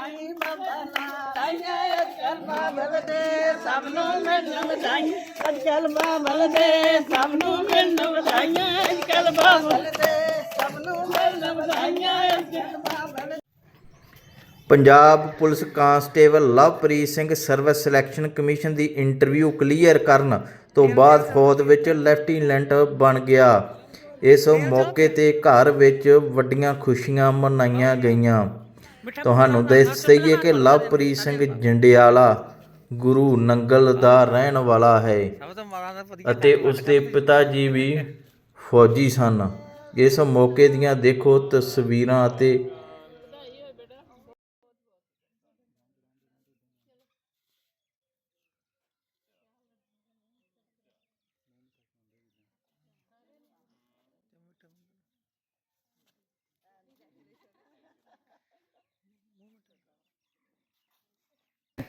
ਵਧਾਈ ਬਾਬਾ ਨਾਨਕ ਬਾਬਲ ਦੇ ਸਭ ਨੂੰ ਮਿਲਣ ਵਧਾਈਆਂ ਅਜਕਲ ਬਾਬਲ ਦੇ ਸਭ ਨੂੰ ਮਿਲਣ ਵਧਾਈਆਂ ਅਜਕਲ ਬਾਬਲ ਦੇ ਸਭ ਨੂੰ ਮਿਲਣ ਵਧਾਈਆਂ ਅਜਕਲ ਬਾਬਲ Punjab police constable Lovepreet Singh service selection commission ਦੀ ਇੰਟਰਵਿਊ ਕਲੀਅਰ ਕਰਨ ਤੋਂ ਬਾਅਦ ਫੌਜ ਵਿੱਚ ਲੈਫਟੀਨੈਂਟ ਬਣ ਗਿਆ। ਇਸ ਮੌਕੇ ਤੇ ਘਰ ਵਿੱਚ ਵੱਡੀਆਂ ਖੁਸ਼ੀਆਂ ਮਨਾਈਆਂ ਗਈਆਂ। ਤੁਹਾਨੂੰ ਦੱਸ ਦਈਏ ਕਿ ਲਵਪ੍ਰੀਤ ਸਿੰਘ ਜੰਡਿਆਲਾ ਗੁਰੂ ਨੰਗਲ ਦਾ ਰਹਿਣ ਵਾਲਾ ਹੈ ਅਤੇ ਉਸ ਦੇ ਪਿਤਾ ਜੀ ਵੀ ਫੌਜੀ ਸਨ। ਇਸ ਮੌਕੇ ਦੀਆਂ ਦੇਖੋ ਤਸਵੀਰਾਂ ਅਤੇ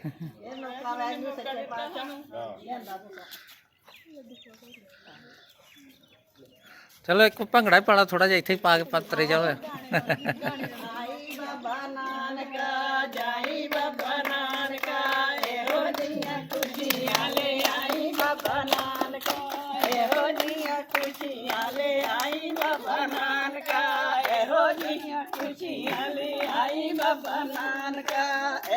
ਇਹ ਲੋਕਾਂ ਵੈਗੂ ਸੱਚੇ ਪਾਤਸ਼ਾਹ ਚਲੋ ਇੱਕ ਭੰਗੜਾ ਹੀ ਪਾਲਾ ਥੋੜਾ ਜਿਹਾ ਇੱਥੇ ਹੀ ਪਾ ਕੇ ਪੱਤਰੇ ਜਾ ਹੋਇਆ ਆਈ ਬਾਬਾ ਨਾਨਕਾ ਜਾਈ ਬਾਬਾ ਨਾਨਕਾ ਇਹੋ ਜੀਆਂ ਖੁਸ਼ੀਆਂ ਲੈ ਆਈ ਬਾਬਾ ਨਾਨਕਾ ਇਹੋ ਜੀਆਂ ਖੁਸ਼ੀਆਂ ਲੈ ਆਈ ਬਾਬਾ ਨਾਨਕਾ ਇਹੋ ਜੀਆਂ ਖੁਸ਼ੀਆਂ ਲੈ ਆਈ ਬਾਬਾ ਨਾਨਕਾ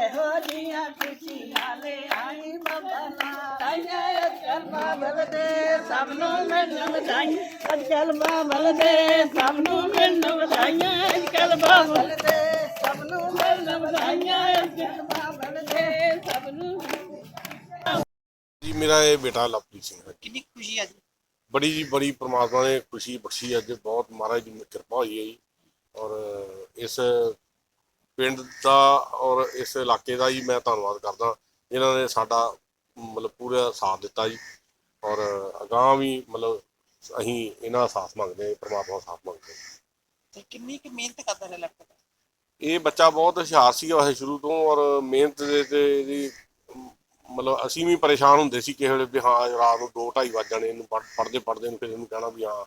ਇਹੋ ਜੀਆਂ ਖੁਸ਼ੀਆਂ ਲੈ ਆਈ ਬਾਬਾ ਨਾਨਕਾ। ਅਜਕਲ ਬਾਬਲ ਦੇ ਸਭ ਨੂੰ ਮਿਲਣ ਵਧਾਈਆਂ। ਅਜਕਲ ਬਾਬਲ ਦੇ ਸਭ ਨੂੰ ਮਿਲਣ ਵਧਾਈਆਂ। ਅਜਕਲ ਬਾਬਲ ਦੇ ਸਭ ਨੂੰ ਮਿਲਣ ਵਧਾਈਆਂ। ਅਜਕਲ ਬਾਬਲ ਦੇ ਸਭ ਨੂੰ ਜੀ ਮੇਰਾ ਇਹ ਬੇਟਾ ਲਵਪ੍ਰੀਤ ਸਿੰਘ ਹੈ। ਕਿੰਨੀ ਖੁਸ਼ੀ ਅੱਜ? ਬੜੀ ਜੀ ਬੜੀ ਪ੍ਰਮਾਤਮਾ ਨੇ ਖੁਸ਼ੀ ਬਖਸ਼ੀ ਅੱਜ। ਬਹੁਤ ਮਹਾਰਾਜ ਦੀ ਕਿਰਪਾ ਹੋਈ ਹੈ ਜੀ। ਇਸ ਪਿੰਡ ਦਾ ਔਰ ਇਸ ਇਲਾਕੇ ਦਾ ਜੀ ਮੈਂ ਧੰਨਵਾਦ ਕਰਦਾ। ਜਿਨ੍ਹਾਂ ਨੇ ਸਾਡਾ ਮਤਲਬ ਪੂਰਾ ਸਾਥ ਦਿੱਤਾ ਜੀ। ਔਰ ਅਗਾਂਹ ਵੀ ਮਤਲਬ ਅਸੀਂ ਇਹਨਾਂ ਦਾ ਸਾਥ ਮੰਗਦੇ ਹਾਂ ਪ੍ਰਮਾਤਮਾ ਦਾ ਸਾਥ ਮੰਗਦੇ ਹਾਂ। ਤੇ ਕਿੰਨੀ ਕੁ ਮਿਹਨਤ ਕਰਦਾ ਰਿਹਾ ਲੈਪਟਾਪ ਇਹ ਬੱਚਾ ਬਹੁਤ ਹੁਸ਼ਿਆਰ ਸੀ ਵੈਸੇ ਸ਼ੁਰੂ ਤੋਂ ਔਰ ਮਿਹਨਤ ਦੇ ਤੇ ਇਹਦੀ ਮਤਲਬ ਅਸੀਂ ਵੀ ਪਰੇਸ਼ਾਨ ਹੁੰਦੇ ਸੀ ਕਿਸੇ ਵੇਲੇ ਵੀ ਹਾਂ ਰਾਤ ਨੂੰ 2 2:30 ਵੱਜ ਜਾਣੇ ਇਹਨੂੰ ਪੜ੍ਹਦੇ ਪੜ੍ਹਦੇ ਨੂੰ ਫਿਰ ਇਹਨੂੰ ਕਹਿਣਾ ਵੀ ਹਾਂ